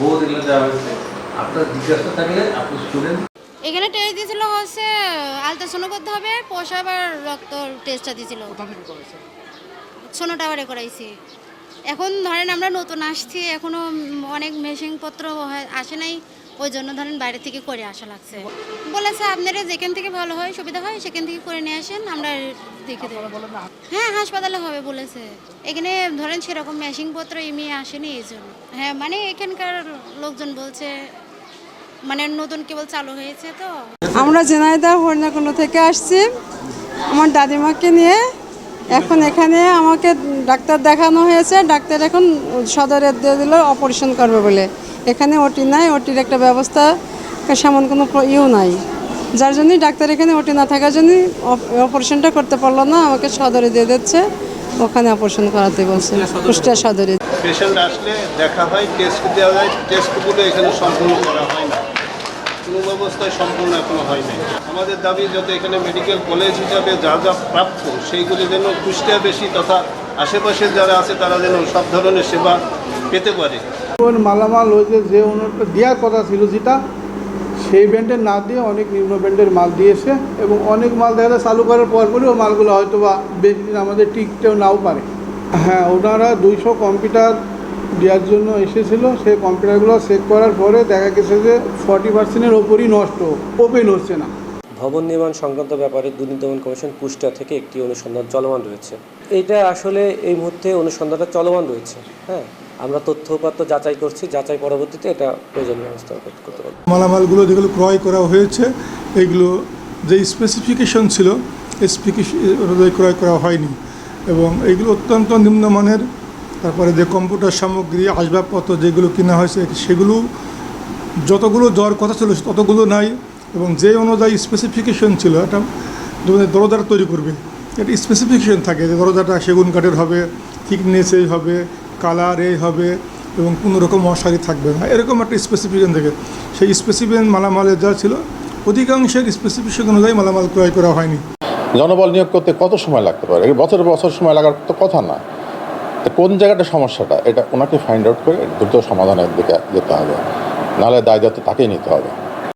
বহুত এগুলো দেওয়া হয়েছে। আপনার জিজ্ঞাসা থাকলে আপনি স্টুডেন্ট এখানে টেস্ট দিয়েছিল হচ্ছে আলট্রাসাউন্ড করতে হবে প্রসাব আর রক্ত টেস্টটা দিয়েছিল। সোনো টাওয়ারে করাইছি। এখন ধরেন আমরা নতুন আসছি এখনও অনেক মেশিনপত্র আসে নাই। ওই জন্য ধরেন বাইরে থেকে করে আসা লাগছে। বলেছে আপনারা যেখান থেকে ভালো হয় সুবিধা হয় সেখান থেকে করে নিয়ে আসেন আমরা দেখে দেবো। হ্যাঁ হাসপাতালে হবে বলেছে। এখানে ধরেন সেরকম মেশিনপত্র এমনি আসেনি এই জন্য। হ্যাঁ মানে এখানকার লোকজন বলছে মানে নতুন কেবল চালু হয়েছে তো। আমরা জেনাইদা হরিণাকুণ্ড থেকে আসছি। আমার দাদিমাকে নিয়ে এখন এখানে আমাকে ডাক্তার দেখানো হয়েছে। ডাক্তার এখন সদরে দিয়ে দিল অপারেশন করবে বলে। এখানে ওটি নাই ওটির একটা ব্যবস্থা সেমন কোনো ইয়েও নাই। যার জন্যই ডাক্তার এখানে ওটি না থাকার জন্যই অপ- অপারেশনটা করতে পারল না আমাকে সদরে দিয়ে দিচ্ছে ওখানে অপারেশন করাতে বলছে কুষ্টিয়া সদরে। পেশেন্ট আসলে দেখা হয় টেস্ট দেওয়া যায় টেস্টগুলো এখানে সম্পূর্ণ করা হয় না। কোনো ব্যবস্থায় সম্পূর্ণ এখনও হয় নাই। আমাদের দাবি যাতে এখানে মেডিকেল কলেজ হিসাবে যা যা প্রাপ্য সেইগুলি যেন কুষ্টিয়া বেশি তথা আশেপাশে যারা আছে তারা যেন সব ধরনের সেবা পেতে পারে। মালামাল ওই যে ওনারটা দেওয়ার কথা ছিল যেটা, সেই ব্যান্ডের না দিয়ে অনেক নিম্ন ব্যান্ডের মাল দিয়েছে এবং অনেক মাল দেখা যায় চালু করার পর পরই ও মালগুলো হয়তো বা বেশি দিন আমাদের টিকতেও নাও পারে। হ্যাঁ ওনারা দুইশো কম্পিউটার দেওয়ার জন্য এসেছিল। সেই কম্পিউটারগুলো চেক করার পরে দেখা গেছে যে ফর্টি পার্সেন্টের ওপরই নষ্ট ওপেন হচ্ছে না। ভবন নির্মাণ সংক্রান্ত ব্যাপারে দুর্নীতি দমন কমিশন কুষ্টিয়া থেকে একটি অনুসন্ধান চলমান রয়েছে। এটা আসলে এই মুহূর্তে অনুসন্ধানটা চলমান রয়েছে হ্যাঁ? আমরা তথ্য উপাত্ত যাচাই করছি, যাচাই পরবর্তীতে এটা প্রয়োজনীয় ব্যবস্থা করতে পারব। মালামালগুলো যেগুলো ক্রয় করা হয়েছে, এগুলো যে স্পেসিফিকেশন ছিল অনুযায়ী ক্রয় করা হয়নি এবং এগুলো অত্যন্ত নিম্নমানের তারপরে যে কম্পিউটার সামগ্রী, আসবাবপত্র যেগুলো কেনা হয়েছে, সেগুলো যতগুলো দেওয়ার কথা ছিল, ততগুলো নাই এবং যে অনুযায়ী স্পেসিফিকেশন ছিল একটা দরজাটা তৈরি করবে। একটা স্পেসিফিকেশন থাকে যে দরজাটা সেগুন কাঠের হবে থিকনেস এই হবে কালার এই হবে এবং কোনো রকম মশারি থাকবে না। এরকম একটা স্পেসিফিকেশন থাকে। সেই স্পেসিফিকেশন মালামালের যা ছিল, অধিকাংশের স্পেসিফিকেশন অনুযায়ী মালামাল ক্রয় করা হয়নি। জনবল নিয়োগ করতে কত সময় লাগতে পারে? বছর বছর সময় লাগার তো কথা না। কোন জায়গাটা সমস্যাটা? এটা ওনাকে ফাইন্ড আউট করে দ্রুত সমাধানের দিকে যেতে হবে। নাহলে দায় দায়িত্ব তাকেই নিতে হবে।